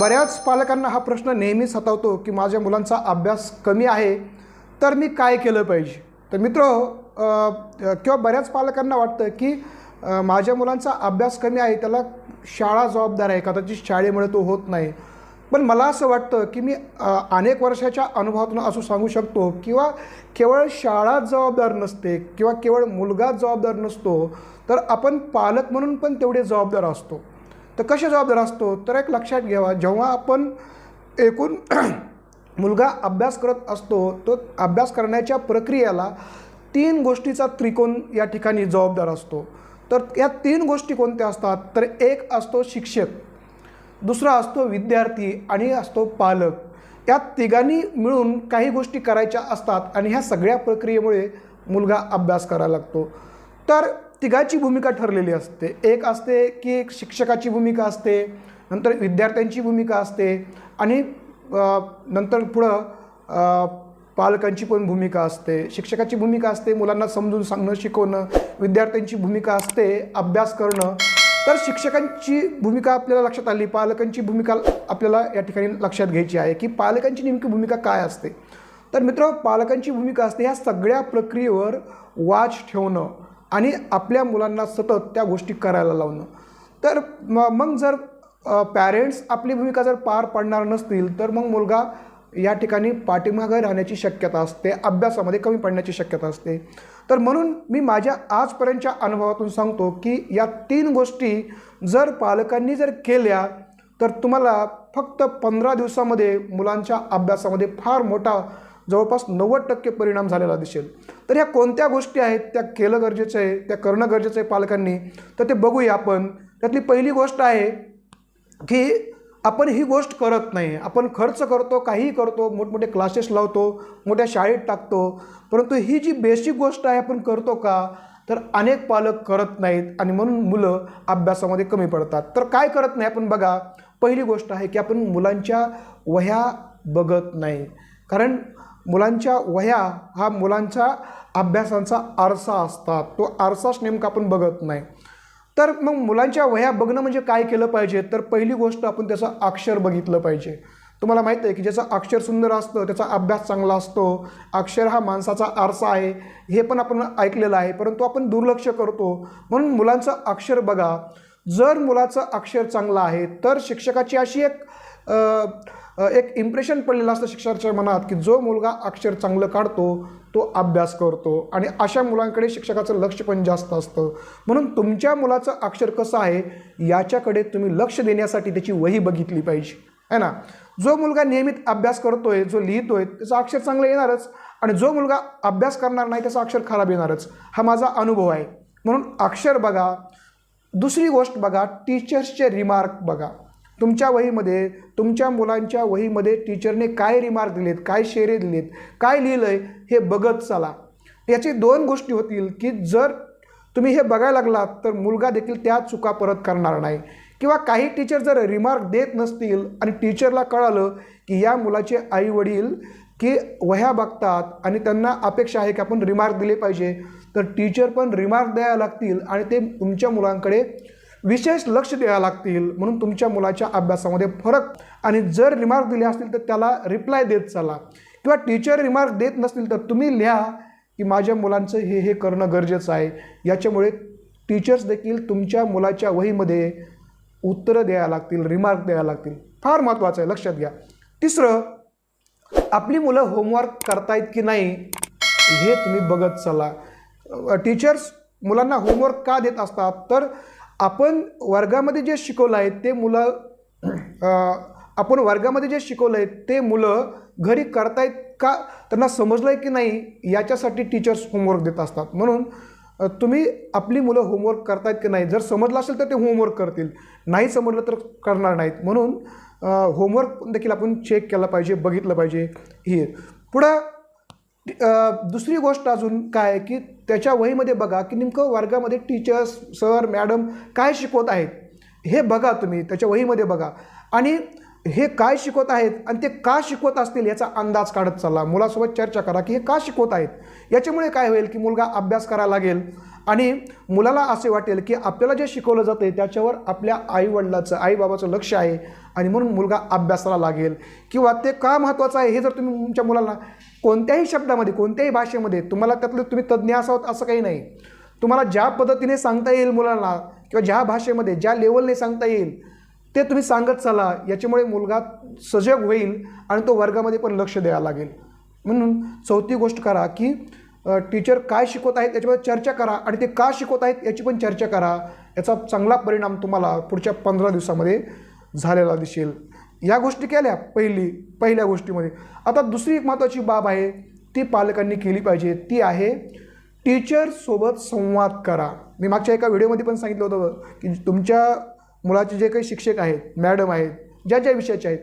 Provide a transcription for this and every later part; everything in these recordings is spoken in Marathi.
बऱ्याच पालकांना हा प्रश्न नेहमी सतावतो की माझ्या मुलांचा अभ्यास कमी आहे तर मी काय केलं पाहिजे? तर मित्र किंवा बऱ्याच पालकांना वाटतं की माझ्या मुलांचा अभ्यास कमी आहे त्याला शाळा जबाबदार आहे कदाचित शाळेमुळे तो होत नाही. पण मला असं वाटतं की मी अनेक वर्षाच्या अनुभवातून असं सांगू शकतो किंवा केवळ शाळा जबाबदार नसते किंवा केवळ मुलगा जबाबदार नसतो तर आपण पालक म्हणून पण तेवढे जबाबदार असतो. तर कसे जबाबदार असतो? तर एक लक्षात घ्यावा जेव्हा आपण एकूण मुलगा अभ्यास करत असतो तो अभ्यास करण्याच्या प्रक्रियेला तीन गोष्टीचा त्रिकोण या ठिकाणी जबाबदार असतो. तर या तीन गोष्टी कोणत्या असतात? तर एक असतो शिक्षक दुसरा असतो विद्यार्थी आणि असतो पालक. या तिघांनी मिळून काही गोष्टी करायच्या असतात आणि ह्या सगळ्या प्रक्रियेमुळे मुलगा अभ्यास करायला लागतो. तर तिघाची भूमिका ठरलेली असते. एक असते की एक शिक्षकाची भूमिका असते नंतर विद्यार्थ्यांची भूमिका असते आणि नंतर पुढं पालकांची पण भूमिका असते. शिक्षकाची भूमिका असते मुलांना समजून सांगणं शिकवणं विद्यार्थ्यांची भूमिका असते अभ्यास करणं. तर शिक्षकांची भूमिका आपल्याला लक्षात आली पालकांची भूमिका आपल्याला या ठिकाणी लक्षात घ्यायची आहे की पालकांची नेमकी भूमिका काय असते. तर मित्र पालकांची भूमिका असते ह्या सगळ्या प्रक्रियेवर वाच ठेवणं. आणि आपल्या मुलांना सतत त्या गोष्टी करायला लावणं. तर म मग जर पॅरेंट्स आपली भूमिका जर पार पाडणार नसतील तर मग मुलगा या ठिकाणी पाठीमागं राहण्याची शक्यता असते अभ्यासामध्ये कमी पडण्याची शक्यता असते. तर म्हणून मी माझ्या आजपर्यंतच्या अनुभवातून सांगतो की या तीन गोष्टी जर पालकांनी जर केल्या तर तुम्हाला फक्त पंधरा दिवसामध्ये मुलांच्या अभ्यासामध्ये फार मोठा जवळपास नव्वद टक्के परिणाम झालेला दिसेल. तर ह्या कोणत्या गोष्टी आहेत? त्या केलं गरजेचं आहे त्या करणं गरजेचं आहे पालकांनी? तर ते बघूया आपण. त्यातली पहिली गोष्ट आहे की आपण ही गोष्ट करत नाही. आपण खर्च करतो काहीही करतो मोठमोठे क्लासेस लावतो मोठ्या शाळेत टाकतो. परंतु ही जी बेसिक गोष्ट आहे आपण करतो का? तर अनेक पालक करत नाहीत आणि म्हणून मुलं अभ्यासामध्ये कमी पडतात. तर काय करत नाही आपण बघा. पहिली गोष्ट आहे की आपण मुलांच्या वह्या बघत नाही. कारण मुलांच्या वह्या हा मुलांच्या अभ्यासांचा आरसा असतात तो आरसाच नेमका आपण बघत नाही. तर मग मुलांच्या वह्या बघणं म्हणजे काय केलं पाहिजे? तर पहिली गोष्ट आपण त्याचं अक्षर बघितलं पाहिजे. तुम्हाला माहीत आहे की ज्याचं अक्षर सुंदर असतं त्याचा अभ्यास चांगला असतो. अक्षर हा माणसाचा आरसा आहे हे पण आपण ऐकलेलं आहे परंतु आपण दुर्लक्ष करतो. म्हणून मुलांचं अक्षर बघा. जर मुलाचं अक्षर चांगलं आहे तर शिक्षकाची अशी एक एक इम्प्रेशन पडलेलं असतं शिक्षकाच्या मनात की जो मुलगा अक्षर चांगलं काढतो तो अभ्यास करतो. आणि अशा मुलांकडे शिक्षकाचं लक्ष पण जास्त असतं. म्हणून तुमच्या मुलाचं अक्षर कसं आहे याच्याकडे तुम्ही लक्ष देण्यासाठी त्याची वही बघितली पाहिजे. आहे ना? जो मुलगा नियमित अभ्यास करतोय जो लिहितोय त्याचं अक्षर चांगलं येणारच. आणि जो मुलगा अभ्यास करणार नाही त्याचं अक्षर खराब येणारच. हा माझा अनुभव आहे. म्हणून अक्षर बघा दुसरी गोष्ट बघा टीचर्सचे रिमार्क बघा. तुमच्या वहीमध्ये तुमच्या मुलांच्या वहीमध्ये टीचरने काय रिमार्क दिलेत काय शेरे दिलेत काय लिहिलं आहे हे बघत चला. याची दोन गोष्टी होतील की जर तुम्ही हे बघायला लागलात तर मुलगा देखील त्या चुका परत करणार नाही. किंवा काही टीचर जर रिमार्क देत नसतील आणि टीचरला कळालं की या मुलाचे आई वडील की वह्या बघतात आणि त्यांना अपेक्षा आहे की आपण रिमार्क दिले पाहिजे तर टीचर पण रिमार्क द्यायला लागतील आणि ते तुमच्या मुलांकडे विशेष लक्ष द्यायला लागतील. म्हणून तुमच्या मुलाच्या अभ्यासामध्ये फरक. आणि जर रिमार्क दिले असतील तर त्याला रिप्लाय देत चला. किंवा टीचर रिमार्क देत नसतील तर तुम्ही लिहा की माझ्या मुलांचं हे हे करणं गरजेचं आहे. याच्यामुळे टीचर्स देखील तुमच्या मुलाच्या वहीमध्ये उत्तरं द्यायला लागतील रिमार्क द्यायला लागतील. फार महत्त्वाचं आहे लक्षात घ्या. तिसरं आपली मुलं होमवर्क करतायत की नाही हे तुम्ही बघत चला. टीचर्स मुलांना होमवर्क का देत असतात? तर आपण वर्गामध्ये जे शिकवलं आहे ते मुलं आपण वर्गामध्ये जे शिकवलं आहे ते मुलं घरी करतायत का? त्यांना समजलं आहे की नाही? याच्यासाठी टीचर्स होमवर्क देत असतात. म्हणून तुम्ही आपली मुलं होमवर्क करतायत की नाही? जर समजलं असेल तर ते होमवर्क करतील. नाही समजलं तर करणार नाहीत. म्हणून होमवर्क देखील आपण चेक केला पाहिजे बघितलं पाहिजे. हे. पुढं दुसरी गोष्ट अजून काय आहे की त्याच्या वहीमध्ये बघा की नेमकं वर्गामध्ये टीचर्स सर मॅडम काय शिकवत आहेत हे बघा तुम्ही त्याच्या वहीमध्ये बघा. आणि हे काय शिकवत आहेत आणि ते का शिकवत असतील याचा अंदाज काढत चालला. मुलासोबत चर्चा करा की हे का शिकवत आहेत. याच्यामुळे काय होईल की मुलगा अभ्यास करायला लागेल आणि मुलाला असे वाटेल की आपल्याला जे शिकवलं जातं आहे त्याच्यावर आपल्या आईवडिलाचं आईबाबाचं लक्ष आहे आणि म्हणून मुलगा अभ्यासाला लागेल. किंवा ते का महत्त्वाचं आहे हे जर तुम्ही तुमच्या मुलाला कोणत्याही शब्दामध्ये कोणत्याही भाषेमध्ये तुम्हाला त्यातलं तुम्ही तज्ज्ञ असावं असं काही नाही. तुम्हाला ज्या पद्धतीने सांगता येईल मुलांना किंवा ज्या भाषेमध्ये ज्या लेवलने सांगता येईल ते तुम्ही सांगत चला याच्यामुळे मुलगा सजग होईल आणि तो वर्गामध्ये पण लक्ष द्यायला लागेल. म्हणून चौथी गोष्ट करा की टीचर काय शिकवत आहेत याच्यामध्ये चर्चा करा आणि ते का शिकवत आहेत याची पण चर्चा करा. याचा चांगला परिणाम तुम्हाला पुढच्या पंधरा दिवसामध्ये झालेला दिसेल. या गोष्टी केल्या पहिली पहिल्या गोष्टीमध्ये. आता दुसरी एक महत्त्वाची बाब आहे ती पालकांनी केली पाहिजे. ती आहे टीचरसोबत संवाद करा. मी मागच्या एका व्हिडिओमध्ये पण सांगितलं होतं की तुमच्या मुलाचे जे काही शिक्षक आहेत मॅडम आहेत ज्या ज्या विषयाचे आहेत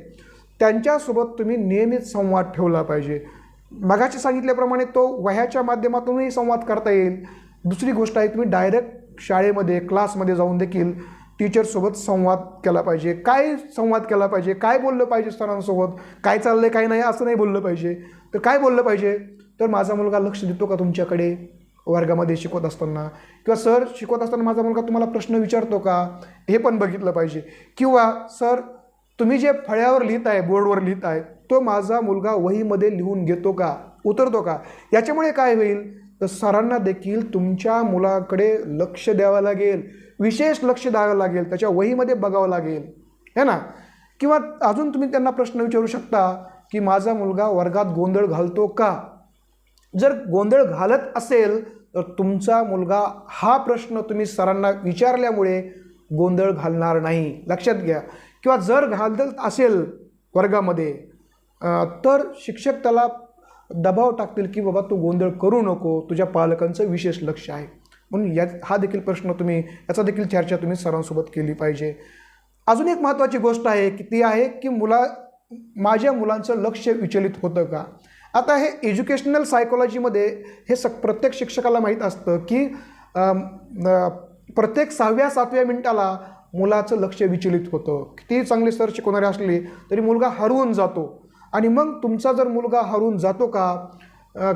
त्यांच्यासोबत तुम्ही नियमित संवाद ठेवला पाहिजे. मगाशी सांगितल्याप्रमाणे तो वह्याच्या माध्यमातूनही संवाद करता येईल. दुसरी गोष्ट आहे तुम्ही डायरेक्ट शाळेमध्ये क्लासमध्ये जाऊन देखील टीचरसोबत संवाद केला पाहिजे. काय संवाद केला पाहिजे? काय बोललं पाहिजे सरांसोबत? काय चाललंय काय नाही असं नाही बोललं पाहिजे. तर काय बोललं पाहिजे? तर माझा मुलगा लक्ष देतो का तुमच्याकडे? वर्गामध्ये शिकवत असताना. किंवा सर शिकवत असताना माझा मुलगा तुम्हाला प्रश्न विचारतो का? हे पण बघितलं पाहिजे. किंवा सर तुम्ही जे फळ्यावर लिहित आहे बोर्डवर लिहित आहे तो माझा मुलगा वहीमध्ये लिहून घेतो का उतरतो का? याच्यामुळे काय होईल? तर सरांना देखील तुमच्या मुलाकडे लक्ष द्यावं लागेल विशेष लक्ष द्यावं लागेल त्याच्या वहीमध्ये बघावं लागेल. है ना? किंवा अजून तुम्ही त्यांना प्रश्न विचारू शकता की माझा मुलगा वर्गात गोंधळ घालतो का? जर गोंधळ घालत असेल तर तुमचा मुलगा हा प्रश्न तुम्ही सरांना विचारल्यामुळे गोंधळ घालणार नाही. लक्षात घ्या. किंवा जर घालत असेल वर्गामध्ये तर शिक्षक त्याला दबाव टाकतील की बाबा तू गोंधळ करू नको तुझ्या पालकांचं विशेष लक्ष आहे. म्हणून या हा देखील प्रश्न तुम्ही याचा देखील चर्चा तुम्ही सरांसोबत केली पाहिजे. अजून एक महत्त्वाची गोष्ट आहे की ती आहे की मुला माझ्या मुलांचं लक्ष विचलित होतं का? आता हे एज्युकेशनल सायकोलॉजीमध्ये हे स प्रत्येक शिक्षकाला माहीत असतं की प्रत्येक सहाव्या सातव्या मिनिटाला मुलाचं लक्ष विचलित होतं. किती चांगले सर शिकवणारे असले तरी मुलगा हरवून जातो. आणि मग तुमचा जर मुलगा हरवून जातो का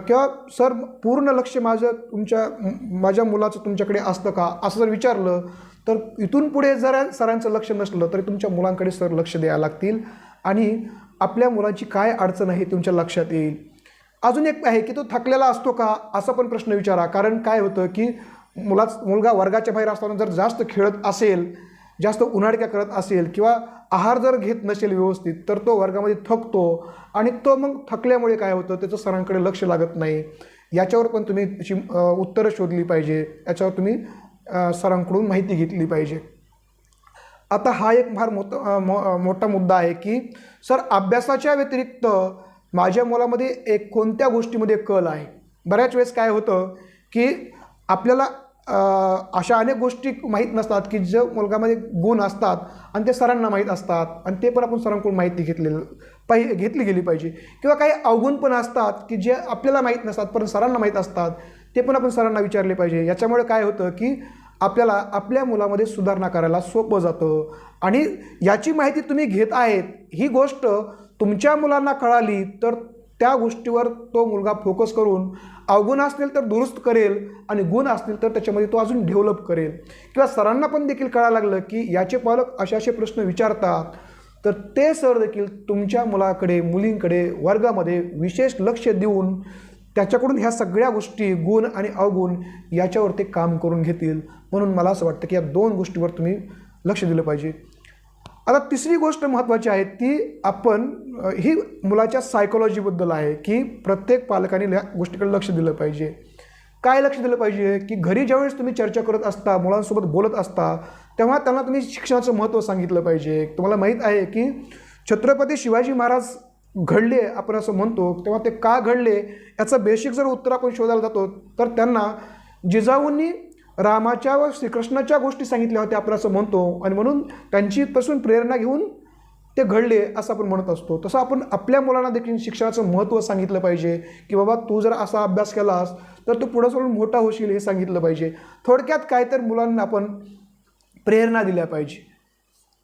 किंवा सर पूर्ण लक्ष माझं तुमच्या माझ्या मुलाचं तुमच्याकडे असतं का असं जर विचारलं तर इथून पुढे जर सरांचं लक्ष नसलं तरी तुमच्या मुलांकडे सर लक्ष द्यायला लागतील. आणि आपल्या मुलाची काय अडचण आहे तुमच्या लक्षात येईल. अजून एक आहे की तो थकलेला असतो का असा पण प्रश्न विचारा. कारण काय होतं की मुलाच मुलगा वर्गाच्या बाहेर असताना जर जास्त खेळत असेल जास्त उन्हाळक्या करत असेल किंवा आहार जर घेत नसेल व्यवस्थित तर तो वर्गामध्ये थकतो आणि तो मग थकल्यामुळे काय होतं? त्याचं सरांकडे लक्ष लागत नाही. याच्यावर पण तुम्ही त्याची उत्तरं शोधली पाहिजे. याच्यावर तुम्ही सरांकडून माहिती घेतली पाहिजे. आता हा एक फार मोत मो मोठा मुद्दा आहे की सर अभ्यासाच्या व्यतिरिक्त माझ्या मुलामध्ये एक कोणत्या गोष्टीमध्ये कल आहे? बऱ्याच वेळेस काय होतं की आपल्याला अशा अनेक गोष्टी माहीत नसतात की जे मुलगामध्ये गुण असतात आणि ते सरांना माहीत असतात आणि ते पण आपण सरांकडून माहिती घेतलेलं पाहि घेतली गेली पाहिजे. किंवा काही अवगुण पण असतात की जे आपल्याला माहीत नसतात पण सरांना माहीत असतात ते पण आपण सरांना विचारले पाहिजे. याच्यामुळे काय होतं की आपल्याला आपल्या मुलामध्ये सुधारणा करायला सोपं जातं. आणि याची माहिती तुम्ही घेत आहेत ही गोष्ट तुमच्या मुलांना कळाली तर त्या गोष्टीवर तो मुलगा फोकस करून अवगुण असतील तर दुरुस्त करेल आणि गुण असतील तर त्याच्यामध्ये तो अजून डेव्हलप करेल. किंवा सरांना पण देखील कळायला लागलं की याचे पालक असे असे प्रश्न विचारतात. तर ते सर देखील तुमच्या मुलाकडे मुलींकडे वर्गामध्ये विशेष लक्ष देऊन त्याच्याकडून ह्या सगळ्या गोष्टी गुण आणि अवगुण याच्यावर ते काम करून घेतील. म्हणून मला असं वाटतं की या दोन गोष्टीवर तुम्ही लक्ष दिलं पाहिजे. आता तिसरी गोष्ट महत्त्वाची आहे ती आपण ही मुलाच्या सायकोलॉजीबद्दल आहे की प्रत्येक पालकाने या गोष्टीकडे लक्ष दिलं पाहिजे. काय लक्ष दिलं पाहिजे? की घरी ज्यावेळेस तुम्ही चर्चा करत असता मुलांसोबत बोलत असता तेव्हा त्यांना तुम्ही शिक्षणाचं महत्त्व सांगितलं पाहिजे. तुम्हाला माहीत आहे की छत्रपती शिवाजी महाराज घडले आपण असं म्हणतो तेव्हा ते का घडले? याचं बेसिक जर उत्तर आपण शोधायला जातो तर त्यांना जिजाऊंनी रामाच्या व श्रीकृष्णाच्या गोष्टी सांगितल्या होत्या. आपण असं म्हणतो. आणि म्हणून त्यांचीपासून प्रेरणा घेऊन ते घडले असं आपण म्हणत असतो. तसं आपण आपल्या मुलांना देखील शिक्षणाचं महत्त्व सांगितलं पाहिजे. की बाबा तू जर असा अभ्यास केलास तर तू पुढं सोडून मोठा होशील हे सांगितलं पाहिजे. थोडक्यात काय तर मुलांना आपण प्रेरणा दिल्या पाहिजे.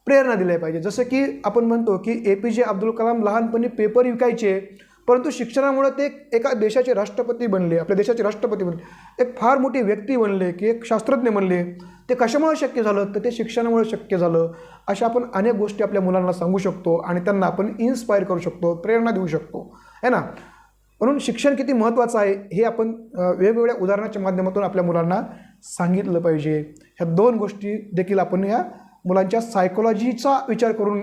प्रेरणा दिल्या पाहिजे. जसं की आपण म्हणतो की ए पी जे अब्दुल कलाम लहानपणी पेपर विकायचे. परंतु शिक्षणामुळे ते एका देशाचे राष्ट्रपती बनले आपल्या देशाचे राष्ट्रपती बनले. एक फार मोठी व्यक्ती बनले की एक शास्त्रज्ञ बनले. ते कशामुळे शक्य झालं? तर ते शिक्षणामुळे शक्य झालं. अशा आपण अनेक गोष्टी आपल्या मुलांना सांगू शकतो आणि त्यांना आपण इन्स्पायर करू शकतो प्रेरणा देऊ शकतो. है ना? म्हणून शिक्षण किती महत्त्वाचं आहे हे आपण वेगवेगळ्या उदाहरणाच्या माध्यमातून आपल्या मुलांना सांगितलं पाहिजे. ह्या दोन गोष्टी देखील आपण ह्या मुलांच्या सायकोलॉजीचा विचार करून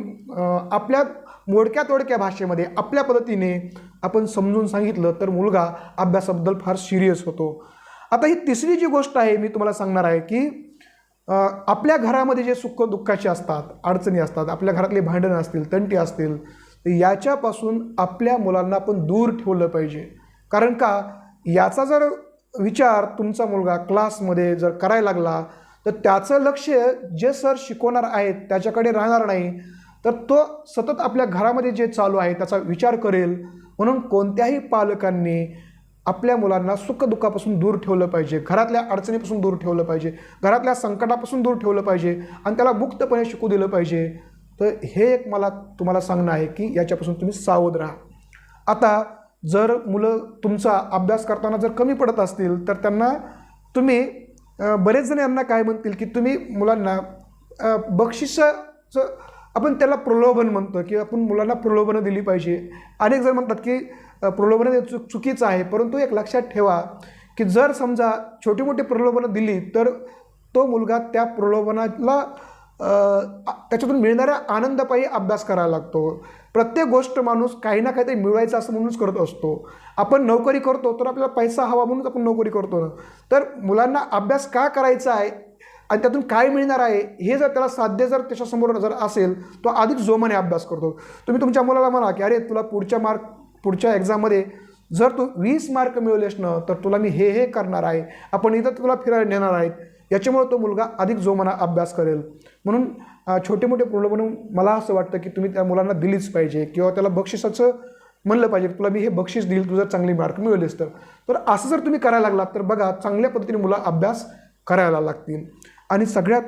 आपल्या मोडक्या तोडक्या भाषेमध्ये आपल्या पद्धतीने आपण समजून सांगितलं तर मुलगा अभ्यासाबद्दल फार सिरियस होतो. आता ही तिसरी जी गोष्ट आहे मी तुम्हाला सांगणार आहे की आपल्या घरामध्ये जे सुख दुःखाचे असतात अडचणी असतात आपल्या घरातले भांडणं असतील तंटी असतील तर याच्यापासून आपल्या मुलांना आपण दूर ठेवलं पाहिजे. कारण का याचा जर विचार तुमचा मुलगा क्लासमध्ये जर करायला लागला तर त्याचं लक्ष जे सर शिकवणार आहेत त्याच्याकडे राहणार नाही. तर तो सतत आपल्या घरामध्ये जे चालू आहे त्याचा विचार करेल. म्हणून कोणत्याही पालकांनी आपल्या मुलांना सुखदुःखापासून दूर ठेवलं पाहिजे. घरातल्या अडचणीपासून दूर ठेवलं पाहिजे. घरातल्या संकटापासून दूर ठेवलं पाहिजे. आणि त्याला मुक्तपणे शिकू दिलं पाहिजे. तर हे एक मला तुम्हाला सांगणं आहे की याच्यापासून तुम्ही सावध राहा. आता जर मुलं तुमचा अभ्यास करताना जर कमी पडत असतील तर त्यांना तुम्ही बरेच जण यांना काय म्हणतील की तुम्ही मुलांना बक्षिसाचं आपण त्याला प्रलोभन म्हणतो की आपण मुलांना प्रलोभनं दिली पाहिजे. अनेक जण म्हणतात की प्रलोभनं चुक चुकीचं आहे परंतु एक लक्षात ठेवा की जर समजा छोटी मोठी प्रलोभनं दिली तर तो मुलगा त्या प्रलोभनाला त्याच्यातून मिळणाऱ्या आनंदापायी अभ्यास करायला लागतो. प्रत्येक गोष्ट माणूस काही ना काहीतरी मिळवायचं असं म्हणूनच करत असतो. आपण नोकरी करतो तर आपल्याला पैसा हवा म्हणूनच आपण नोकरी करतो ना. तर मुलांना अभ्यास का करायचा आहे? आणि त्यातून काय मिळणार आहे हे जर त्याला साध्य जर त्याच्यासमोर जर असेल तो अधिक जोमाने अभ्यास करतो. तुम्ही तुमच्या मुलाला म्हणा की अरे तुला पुढच्या मार्क पुढच्या एक्झाममध्ये जर तू वीस मार्क मिळवलेस ना तर तुला मी हे हे करणार आहे. आपण इथं तुला फिरायला नेणार आहेत. याच्यामुळे तो मुलगा अधिक जोमाना अभ्यास करेल. म्हणून छोटे मोठे म्हणून मला असं वाटतं की तुम्ही त्या मुलांना दिलीच पाहिजे किंवा त्याला बक्षिसाचं म्हणलं पाहिजे तुला मी हे बक्षीस देईल तुझं चांगली मार्क मिळवलेस तर. तर असं जर तुम्ही करायला लागलात तर बघा चांगल्या पद्धतीने मुलं अभ्यास करायला लागतील. आणि सगळ्यात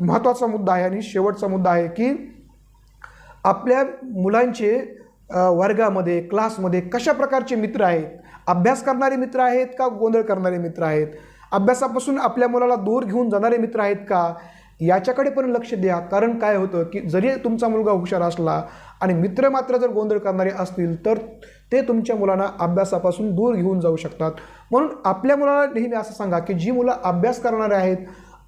महत्त्वाचा मुद्दा आहे आणि शेवटचा मुद्दा आहे की आपल्या मुलांचे वर्गामध्ये क्लासमध्ये कशा प्रकारचे मित्र आहेत? अभ्यास करणारे मित्र आहेत का गोंधळ करणारे मित्र आहेत? अभ्यासापासून आपल्या मुलाला दूर घेऊन जाणारे मित्र आहेत का? याच्याकडे पण लक्ष द्या. कारण काय होतं की जरी तुमचा मुलगा हुशार असला आणि मित्र मात्र जर गोंधळ करणारे असतील तर ते तुमच्या मुलांना अभ्यासापासून दूर घेऊन जाऊ शकतात. म्हणून आपल्या मुलाला नेहमी असं सांगा की जी मुलं अभ्यास करणारे आहेत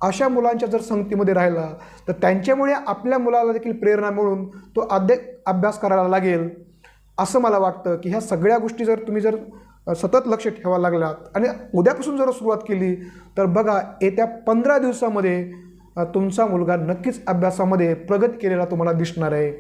अशा मुलांच्या जर संगतीमध्ये राहिला तर त्यांच्यामुळे आपल्या मुलाला देखील प्रेरणा मिळून तो अध्य अभ्यास करायला लागेल. असं मला वाटतं की ह्या सगळ्या गोष्टी जर तुम्ही जर सतत लक्ष ठेवायला लागलात आणि उद्यापासून जर सुरुवात केली तर बघा येत्या पंधरा दिवसामध्ये तुमचा मुलगा नक्कीच अभ्यासामध्ये प्रगत केलेला तुम्हाला दिसणार आहे.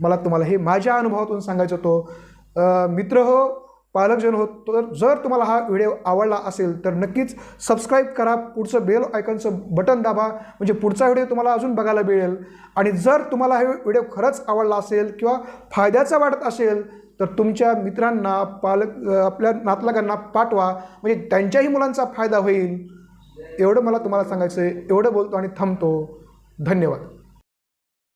मला तुम्हाला हे माझ्या अनुभवातून सांगायचं होतं. मित्र हो पालकजन हो तर जर तुम्हाला हा व्हिडिओ आवडला असेल तर नक्कीच सबस्क्राईब करा. पुढचं बेल आयकनचं बटन दाबा. म्हणजे पुढचा व्हिडिओ तुम्हाला अजून बघायला मिळेल. आणि जर तुम्हाला हा व्हिडिओ खरंच आवडला असेल किंवा फायद्याचा वाटत असेल तर तुमच्या मित्रांना पालक आपल्या नातलगांना पाठवा. म्हणजे त्यांच्याही मुलांचा फायदा होईल. एवढं मला तुम्हाला सांगायचं आहे एवढं बोलतो आणि थांबतो. धन्यवाद.